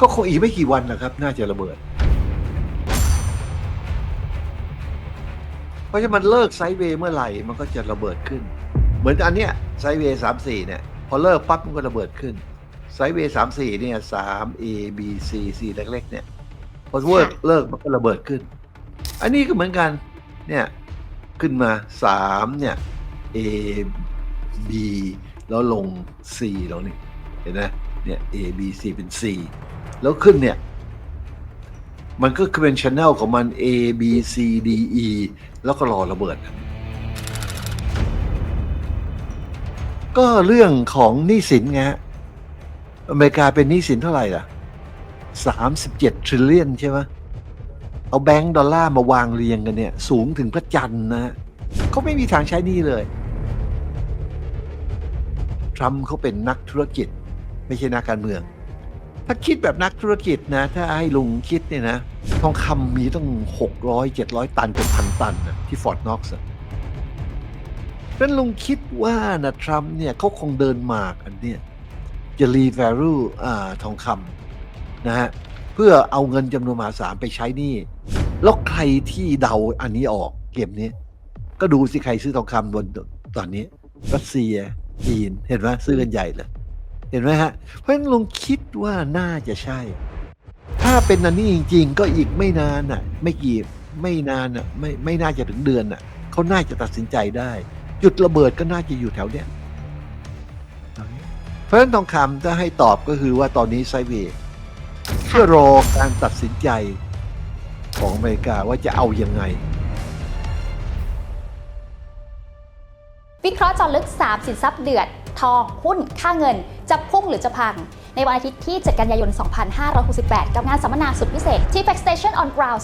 ก็คงอีกไม่กี่วันนะครับ น่าจะระเบิด เพราะฉะนั้นมันเลิกไซด์เวย์เมื่อไหร่มันก็จะระเบิดขึ้น เหมือนอันเนี้ยไซด์เวย์สามสี่เนี่ย พอเลิกปั๊บมันก็ระเบิดขึ้นไซด์เวย์สามสี่เนี่ยสาม A B C C เล็กๆเนี่ยพอเลิกเลิกมันก็ระเบิดขึ้น อันนี้ก็เหมือนกันเนี่ยขึ้นมาสามเนี่ย A B แล้วลง C แล้วนี่ เห็นไหมเนี่ย A B C เป็น C แล้วขึ้นเนี่ย มันก็คือเป็นช anel ของมัน A B C D E แล้วก็รอระเบิด ก็เรื่องของหนี้สินไงอเมริกาเป็นหนี้สินเท่าไหร่ล่ะ37 trillion ใช่ไหมเอาแบงก์ดอลลาร์มาวางเรียงกันเนี่ย สูงถึงพระจันทร์นะฮะเขาไม่มีทางใช้นี้เลย ทรัมป์เขาเป็นนักธุรกิจ ไม่ใช่นักการเมือง ถ้าคิดแบบนักธุรกิจนะ ถ้าให้ลุงคิดเนี่ยนะ ทองคำมีต้อง600 700 ตันเป็นพันตันนะที่ฟอร์ดน็อกซ์เพราะฉะนั้นลุงคิดว่านะทรัมป์เนี่ยเขาคงเดินหมากอันเนี้ยจะรี value อ่าทองคำนะฮะ เพื่อเอาเงินจำนวนมหาศาลไปใช้นี้แล้วใครที่เดาอันนี้ออกเกมนี้ ก็ดูสิใครซื้อทองคำบนตอนนี้ รัสเซียจีนเห็นไหมซื้อกันใหญ่เลย เห็นไหมฮะ เพราะฉะนั้นลุงคิดว่าน่าจะใช่ ถ้าเป็นอันนี้จริง ๆ ก็อีกไม่นานน่ะ ไม่กี่ไม่นานน่ะไม่ไม่น่าจะถึงเดือนน่ะเขาน่าจะตัดสินใจได้ จุดระเบิดก็น่าจะอยู่แถวเนี้ยเพราะฉะนั้นทองคำถ้าให้ตอบก็คือว่าตอนนี้ไซด์เวย์เพื่อรอการตัดสินใจของอเมริกาว่าจะเอายังไง วิเคราะห์เจอลึก3สินทรัพย์เดือด ทอง หุ้น ค่าเงิน จะพุ่งหรือจะพัง ในวันอาทิตย์ที่ 7 กันยายน 2568 กับงานสัมมนาสุดพิเศษที่ Fact Station on Ground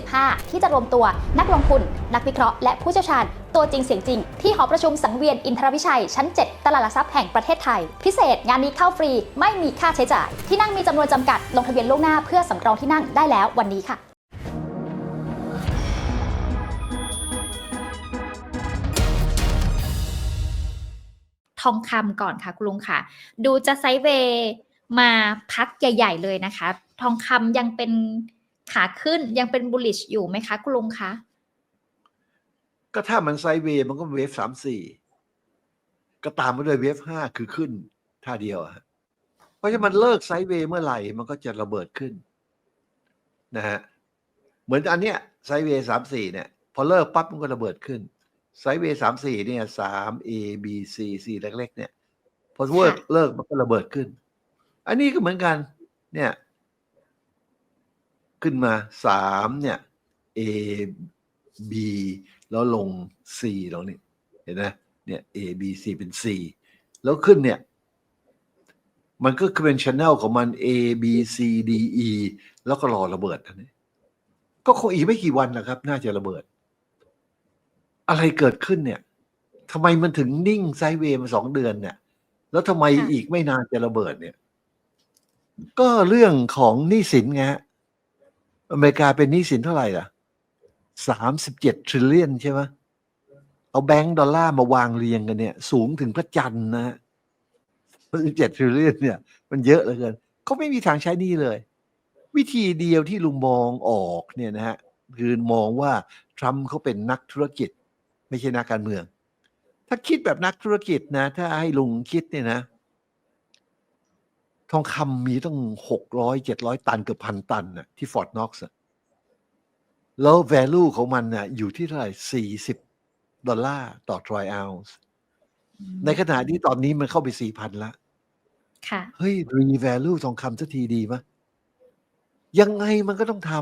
2025 ที่จะรวมตัวนักลงทุน นักวิเคราะห์ และผู้เชี่ยวชาญตัวจริงเสียงจริง ที่หอประชุมสังเวียนอินทรวิชัย ชั้น 7 ตลาดหลักทรัพย์แห่งประเทศไทย พิเศษงานนี้เข้าฟรีไม่มีค่าใช้จ่าย ที่นั่งมีจำนวนจำกัดลงทะเบียนล่วงหน้าเพื่อสำรองที่นั่งได้แล้ววันนี้ค่ะ ทองคำก่อนค่ะคุณลุงค่ะ ดูจะไซด์เวย์มาพักใหญ่ ๆ เลยนะคะ ทองคำยังเป็นขาขึ้นยังเป็นบูลลิชอยู่ไหมคะคุณลุงคะก็ถ้ามันไซด์เวย์มันก็เวฟสามสี่ก็ตามมาด้วยเวฟห้าคือขึ้นท่าเดียวอะฮะเพราะฉะนั้นมันเลิกไซด์เวย์เมื่อไหร่มันก็จะระเบิดขึ้นนะฮะเหมือนอันเนี้ยไซด์เวย์สามสี่เนี่ย พอเลิกปั๊บมันก็ระเบิดขึ้น ไซด์เวย์สามสี่เนี่ยสาม A B C C เล็ก ๆ เนี่ย พอเลิกเลิกมันก็ระเบิดขึ้น อันนี้ก็เหมือนกัน เนี่ย ขึ้นมาสามเนี่ย A B แล้วลง C แล้วนี่เห็นไหมเนี่ย A B C เป็น C แล้วขึ้นเนี่ย มันก็คือเป็นช anel ของมัน A B C D E แล้วก็รอระเบิดอันนี้ก็คงอีกไม่กี่วันนะครับ น่าจะระเบิด อะไรเกิดขึ้นเนี่ยทำไมมันถึงนิ่งไซด์เวย์มาสองเดือนเนี่ย แล้วทำไมค่ะอีกไม่นานจะระเบิดเนี่ย ก็เรื่องของหนี้สินไงฮะอเมริกาเป็นหนี้สินเท่าไหร่ล่ะสามสิบเจ็ด trillion ใช่ไหมเอาแบงก์ดอลลาร์มาวางเรียงกันเนี่ย สูงถึงพระจันทร์นะฮะสิบเจ็ด trillion เนี่ย มันเยอะเหลือเกินเขาไม่มีทางใช้หนี้เลย วิธีเดียวที่ลุงมองออกเนี่ยนะฮะคือมองว่าทรัมป์เขาเป็นนักธุรกิจ ไม่ใช่นักการเมือง ถ้าคิดแบบนักธุรกิจนะ ถ้าให้ลุงคิดเนี่ยนะ ทองคำมีต้องหกร้อยเจ็ดร้อยตันเกือบพันตันน่ะที่ฟอร์ดน็อกซ์แล้ว value ของมันน่ะอยู่ที่เท่าไหร่สี่สิบดอลลาร์ต่อทรอยอ n ซ์ในขณะที่ตอนนี้มันเข้าไปสี่พันละค่ะเฮ้ยรี value ทองคำสักทีดีไหมะยังไงมันก็ต้องท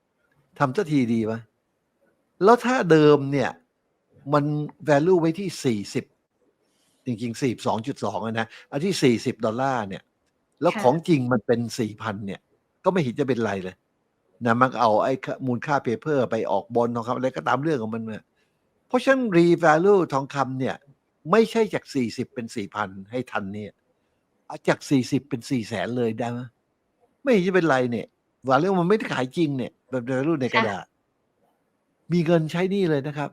ำทำสักทีดีไหมะแล้วถ้าเดิมเนี่ย มัน value ไว้ที่สี่สิบจริงๆสี่สองจุดสองนะอันที่สี่สิบดอลลาร์เนี่ย แล้วค่ะของจริงมันเป็นสี่พันเนี่ย ก็ไม่เห็นจะเป็นไรเลยนะมันเอาไอ้ค่ามูลค่าเพเปอร์ไปออกบอลทองคำอะไรก็ตามเรื่องของมันเนี่ยเพราะฉะนั้น re value ทองคำเนี่ย ไม่ใช่จากสี่สิบเป็นสี่พันให้ทันเนี่ยเอาจากสี่สิบเป็นสี่แสนเลยได้ไหมไม่เห็นจะเป็นไรเนี่ยว่าเรื่องมันไม่ได้ขายจริงเนี่ยแบบ value ในกระดาษมีเงินใช้หนี่เลยนะครับ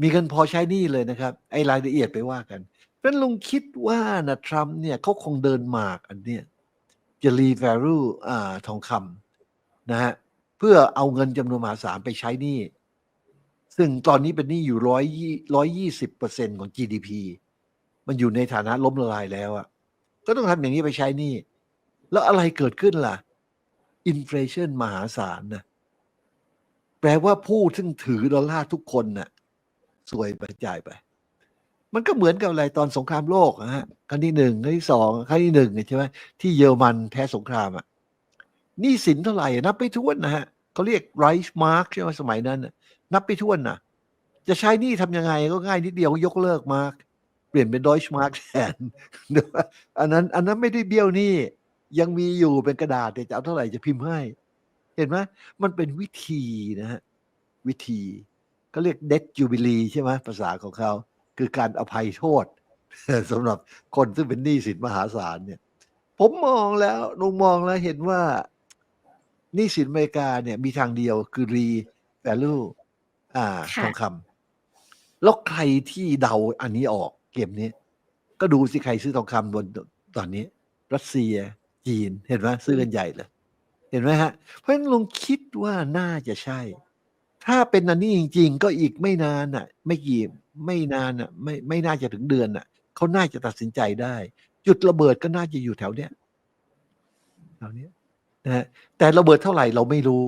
มีเงินพอใช้หนี่เลยนะครับ ไอ้รายละเอียดไปว่ากันเพราะลุงคิดว่านะทรัมป์เนี่ยเขาคงเดินหมากอันเนี้ยจะ revalue อ่าทองคำนะฮะเพื่อเอาเงินจำนวนมหาศาลไปใช้หนี้ซึ่งตอนนี้เป็นหนี้อยู่ร้อยยี่ร้อยยี่สิบเปอร์เซ็นของ GDP มันอยู่ในฐานะล้มละลายแล้วอะก็ต้องทำอย่างนี้ไปใช้หนี้แล้วอะไรเกิดขึ้นล่ะ อินฟลชันมหาศาลนะแปลว่าผู้ซึ่งถือดอลลาร์ทุกคนน่ะ สวยไปจ่ายไป มันก็เหมือนกับอะไรตอนสงครามโลกนะฮะครั้งที่หนึ่งครั้งที่สองครั้งที่หนึ่งใช่ไหมที่เยอรมันแพ้สงครามอะหนี้สินเท่าไหร่นับไปท้วนนะฮะเขาเรียกไรช์มาร์กใช่ไหมสมัยนั้นนับไปท้วนนะจะใช้หนี้ทำยังไงก็ง่ายนิดเดียวยกเลิกมาร์กเปลี่ยนเป็นดอยช์มาร์กแทนอันนั้น อันนั้นไม่ได้เบี้ยวหนี้ยังมีอยู่เป็นกระดาษแต่จะเอาเท่าไหร่จะพิมพ์ให้ เห็นไหมมันเป็นวิธีนะฮะวิธี ก็เรียก debt jubilee ใช่ไหมภาษาของเขา คือการอภัยโทษสำหรับคนซึ่งเป็นหนี้สินมหาศาลเนี่ย ผมมองแล้วลุงมองแล้วเห็นว่าหนี้สินอเมริกาเนี่ยมีทางเดียวคือ re value อ่าค่ะทองคำแล้วใครที่เดาอันนี้ออกเกมนี้ ก็ดูสิใครซื้อทองคำบนตอนนี้ รัสเซียจีนเห็นไหมซื้อกันใหญ่เลย เห็นไหมฮะ เพราะฉะนั้นลุงคิดว่าน่าจะใช่ ถ้าเป็นอันนี้จริง ๆ ก็อีกไม่นานอะ ไม่กี่ไม่นานอะ ไม่ไม่น่าจะถึงเดือนอะเขาน่าจะตัดสินใจได้ จุดระเบิดก็น่าจะอยู่แถวเนี้ยแถวเนี้ยนะฮะแต่ระเบิดเท่าไหร่เราไม่รู้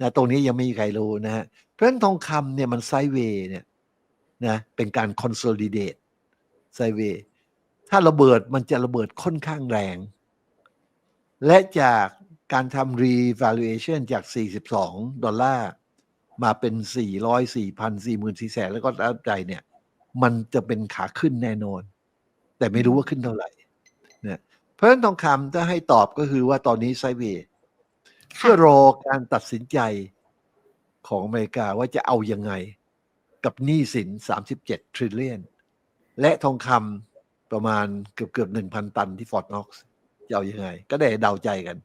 นะตรงนี้ยังไม่มีใครรู้นะฮะเพราะฉะนั้นทองคำเนี่ยมันไซเวย์เนี่ยนะเป็นการ consolidate ไซเวย์ถ้าระเบิดมันจะระเบิดค่อนข้างแรง และจากการทำ revaluation จาก 42 ดอลลาร์ มาเป็น 400 4,000 40,000 4แสนแล้วก็แล้วใจเนี่ย มันจะเป็นขาขึ้นแน่นอน แต่ไม่รู้ว่าขึ้นเท่าไหร่เนี่ยเพราะฉะนั้นทองคำถ้าให้ตอบก็คือว่าตอนนี้ไซด์เวย์ค่ะเพื่อรอการตัดสินใจของอเมริกาว่าจะเอายังไงกับหนี้สิน 37 trillion และทองคำประมาณเกือบเกือบ1,000 ตันที่ฟอร์ดน็อกซ์จะเอายังไง ก็ได้เดาใจกัน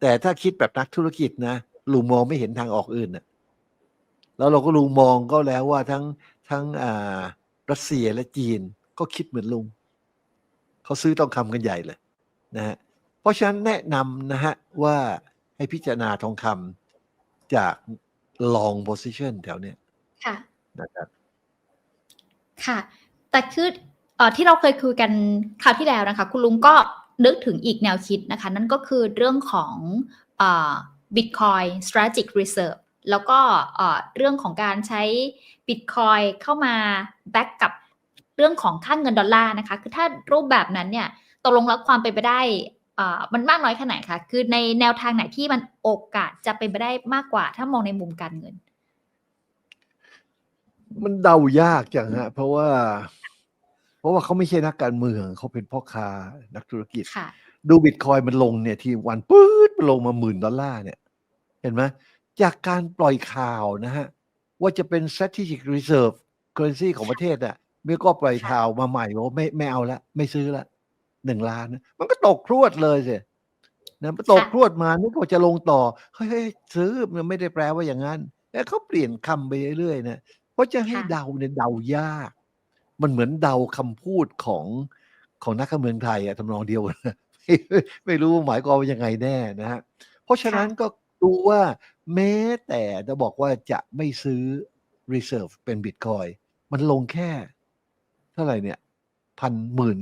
แต่ถ้าคิดแบบนักธุรกิจนะลุงมองไม่เห็นทางออกอื่นนะ แล้วเราก็ลุงมองก็แล้วว่าทั้งทั้งอ่ารัสเซียและจีนก็คิดเหมือนลุงเขาซื้อทองคำกันใหญ่เลยนะฮะเพราะฉะนั้นแนะนำนะฮะว่าให้พิจารณาทองคำจาก long position แถวเนี้ยค่ะนะครับค่ะ แต่คือเอ่อที่เราเคยคุยกันคราวที่แล้วนะคะ คุณลุงก็นึกถึงอีกแนวคิดนะคะ นั่นก็คือเรื่องของเอ่อ Bitcoin Strategic Reserve แล้วก็เอ่อเรื่องของการใช้ Bitcoin เข้ามาแบ็กกับเรื่องของค่างเงินดอลลาร์นะคะ คือถ้ารูปแบบนั้นเนี่ยตกลงแล้วความเป็นไปได้เอ่อมันมากน้อยแค่ไหนคะคือในแนวทางไหนที่มันโอกาสจะเป็นไปได้มากกว่า ถ้ามองในมุมการเงิน มันเดายากจังฮะ เพราะว่า เพราะว่าเขาไม่ใช่นักการเมืองเขาเป็นพ่อค้านักธุรกิจค่ะดูบิตคอยมันลงเนี่ย ที่วันปื๊ดมันลงมาหมื่นดอลลาร์เนี่ย เห็นไหม จากการปล่อยข่าวนะฮะ ว่าจะเป็น strategic reserve currency ของประเทศอะเมื่อก็ปล่อยข่าวมาใหม่บอกว่าไม่ไม่เอาละ ไม่ซื้อละหนึ่งล้านนะมันก็ตกพรวดเลยสินะมันตกค่ะพรวดมานึกว่าจะลงต่อเฮ้ยเฮ้ยซื้อมันไม่ได้แปลว่าอย่างนั้นแล้วเขาเปลี่ยนคำไปเรื่อยๆนะเพราะจะให้ค่ะเดาเนี่ยเดายาก มันเหมือนเดาคำพูดของของนักการเมืองไทยอะทำนองเดียวกันนะไม่ไม่รู้หมายความว่ายังไงแน่นะฮะเพราะฉะนั้นก็ ดูว่าแม้แต่จะบอกว่าจะไม่ซื้อ reserve เป็นบิตคอยมันลงแค่ เท่าไหร่เนี่ย พันหมื่น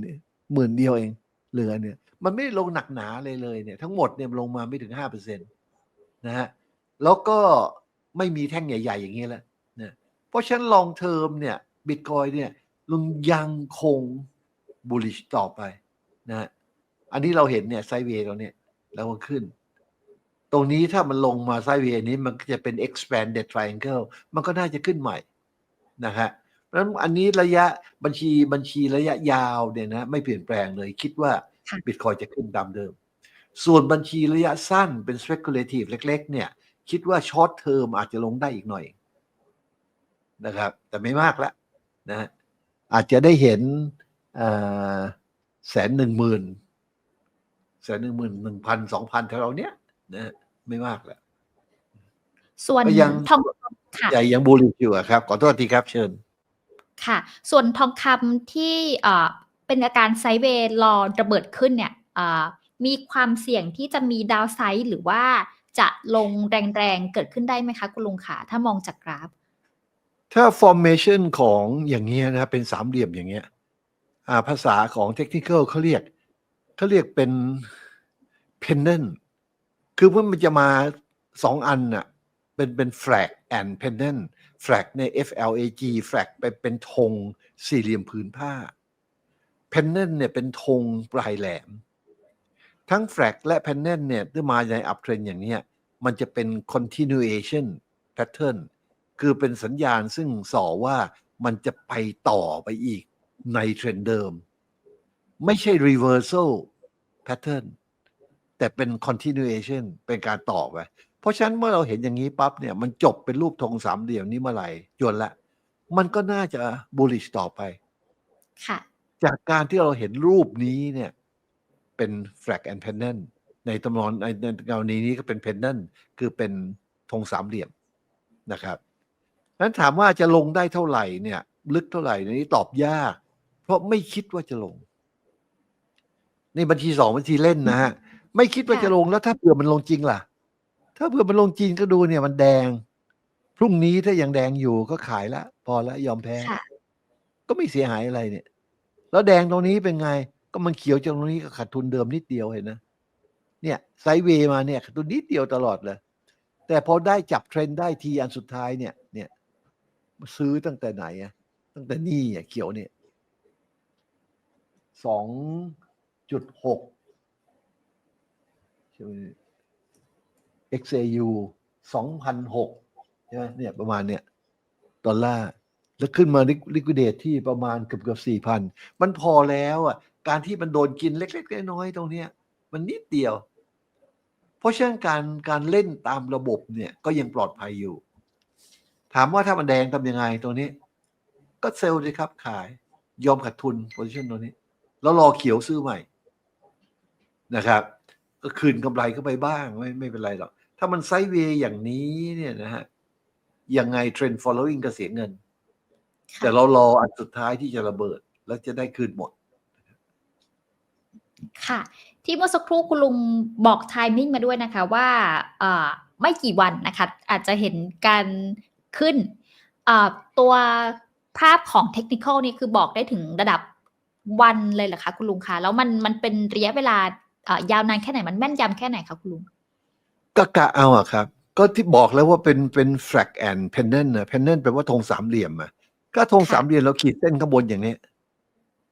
หมื่นเดียวเองเหลือเนี่ย มันไม่ได้ลงหนักหนาเลยเลยเนี่ย ทั้งหมดเนี่ยลงมาไม่ถึงห้าเปอร์เซ็นตนะฮะแล้วก็ไม่มีแท่งใหญ่ ๆ อย่างนี้แล้วนะเพราะฉะนั้นลองเทอมเนี่ยบิตคอยเนี่ยลุงยังคง bullish ต่อไปนะฮะอันนี้เราเห็นเนี่ยไซเวย์เราเนี่ยแล้วก็ขึ้น ตรงนี้ถ้ามันลงมาไซเวย์นี้มันก็จะเป็น expanded triangle มันก็น่าจะขึ้นใหม่นะฮะเพราะฉะนั้นอันนี้ระยะบัญชีบัญชีระยะยาวเนี่ยนะไม่เปลี่ยนแปลงเลยคิดว่าค่ะบิตคอยจะขึ้นตามเดิม ส่วนบัญชีระยะสั้นเป็น speculative เล็ก ๆ เนี่ย คิดว่า short term อาจจะลงได้อีกหน่อยนะครับ แต่ไม่มากแล้วนะฮะอาจจะได้เห็นแสนหนึ่งหมื่นแสนหนึ่งหมื่นหนึ่งพันสองพันแถวๆเนี้ยนะฮะ ไม่มากแล้วส่วนก็ยังทองค่ะใหญ่ยังบูลลิชอยู่อะครับ ขอโทษทีครับเชิญ ค่ะ ส่วนทองคำที่เอ่อเป็นอาการไซด์เวย์รอระเบิดขึ้นเนี่ยเอ่อมีความเสี่ยงที่จะมีดาวไซด์หรือว่าจะลงแรงๆ เกิดขึ้นได้ไหมคะ คุณลุงค่ะถ้ามองจากกราฟ ถ้า formation ของอย่างเงี้ยนะเป็นสามเหลี่ยมอย่างเงี้ยอ่าภาษาของ technical เขาเรียกเขาเรียกเป็น pendant คือว่ามันจะมาสองอันน่ะเป็นเป็น flag and pendant flag ใน FLAG flag ไปเป็นธงสี่เหลี่ยมผืนผ้า pendant เนี่ยเป็นธงปลายแหลม ทั้ง flag และ pendant เนี่ยถ้ามาใน uptrend อย่างเนี้ยมันจะเป็น continuation pattern คือเป็นสัญญาณซึ่งส่อว่ามันจะไปต่อไปอีกในเทรนเดิม ไม่ใช่ reversal pattern แต่เป็น continuation เป็นการต่อไปเพราะฉะนั้นเมื่อเราเห็นอย่างนี้ปั๊บเนี่ยมันจบเป็นรูปธงสามเหลี่ยมนี้เมื่อไหร่จวนละ มันก็น่าจะ bullish ต่อไป ค่ะ จากการที่เราเห็นรูปนี้เนี่ยเป็น flag and pendant ในตำนอนในในกรณีนี้ก็เป็น pendant คือเป็นธงสามเหลี่ยมนะครับนั้นถามว่าจะลงได้เท่าไหร่เนี่ย ลึกเท่าไหร่ในนี้ตอบยาก เพราะไม่คิดว่าจะลง นี่บัญชีสองบัญชีเล่นนะฮะ ไม่คิดว่าค่ะจะลงแล้วถ้าเผื่อมันลงจริงล่ะ ถ้าเผื่อมันลงจริงก็ดูเนี่ยมันแดง พรุ่งนี้ถ้ายังแดงอยู่ก็ขายละพอละยอมแพ้ค่ะก็ไม่เสียหายอะไรเนี่ย แล้วแดงตรงนี้เป็นไง ก็มันเขียวจากตรงนี้ก็ขาดทุนเดิมนิดเดียวเห็นนะเนี่ยไซด์เวย์มาเนี่ยขาดทุนนิดเดียวตลอดเลย แต่พอได้จับเทรนด์ได้ทีอันสุดท้ายเนี่ย เนี่ยซื้อตั้งแต่ไหนอะตั้งแต่นี่อะเขียวเนี่ยสองจุดหกใช่ไหม XAU สองพันหกใช่ไหมเนี่ยประมาณเนี่ยดอลลาร์แล้วขึ้นมาลิควิดเดตที่ประมาณเกือบเกือบสี่พันมันพอแล้วอะ การที่มันโดนกินเล็กๆน้อยๆตรงเนี้ย มันนิดเดียว เพราะฉะนั้นการการเล่นตามระบบเนี่ย ก็ยังปลอดภัยอยู่ ถามว่าถ้ามันแดงทำยังไงตรงนี้ ก็เซลล์สิครับขาย ยอมขาดทุนโพซิชันตรงนี้ แล้วรอเขียวซื้อใหม่นะครับ ก็คืนกำไรเข้าไปบ้างไม่ไม่เป็นไรหรอก ถ้ามันไซด์เวย์อย่างนี้เนี่ยนะฮะยังไงเทรนด์ following ก็เสียเงินค่ะแต่เรารออันสุดท้ายที่จะระเบิด แล้วจะได้คืนหมด ค่ะ ที่เมื่อสักครู่คุณลุงบอกไทมิ่งมาด้วยนะคะว่าเอ่อไม่กี่วันนะคะ อาจจะเห็นการขึ้นเอ่อตัวภาพของเทคนิคอลนี่คือบอกได้ถึงระดับวันเลยเหรอคะคุณลุงคะแล้วมันมันเป็นระยะเวลาเอ่อ ยาวนานแค่ไหนมันแม่นยำแค่ไหนคะคุณลุงก็กะเอาอะครับ ก็ที่บอกแล้วว่าเป็นเป็น flag and pendant นะ pendant แปลว่าธงสามเหลี่ยมอะก็ธงค่ะสามเหลี่ยมเราขีดเส้นข้างบนอย่างนี้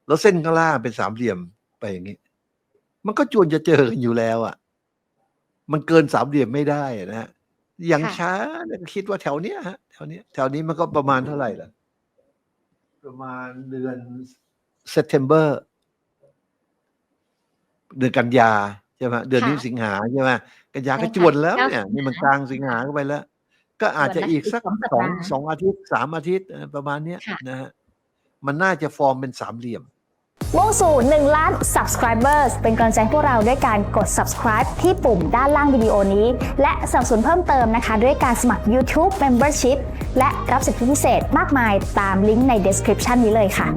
แล้วเส้นข้างล่างเป็นสามเหลี่ยมไปอย่างนี้ มันก็จวนจะเจอกันอยู่แล้วอะมันเกินสามเหลี่ยมไม่ได้อะนะฮะอย่างค่ะช้าเนี่ยก็คิดว่าแถวเนี้ยฮะแถวเนี้ยแถวนี้มันก็ประมาณเท่าไหร่ล่ะ ประมาณเดือน September เดือนกันยาใช่ไหมเดือนนี้ค่ะสิงหาใช่ไหมกันยาใช่ก็ค่ะจวนแล้วเก้าเนี่ยสิงหานี่มันกลางสิงหาเข้าไปแล้ว ก็อาจจะจวนแล้วอีกสักอีกสสอองงสัปดาห์สองอาทิตย์สามอาทิตย์เออประมาณเนี้ยค่ะนะฮะมันน่าจะฟอร์มเป็นสามเหลี่ยมมุ่งสู่ 1 ล้าน subscribers เป็นกำลังใจให้พวกเราด้วยการกด subscribe ที่ปุ่มด้านล่างวิดีโอนี้ และสนับสนุนเพิ่มเติมนะคะ ด้วยการสมัคร YouTube Membership และรับสิทธิพิเศษมากมายตามลิงก์ใน description นี้เลยค่ะ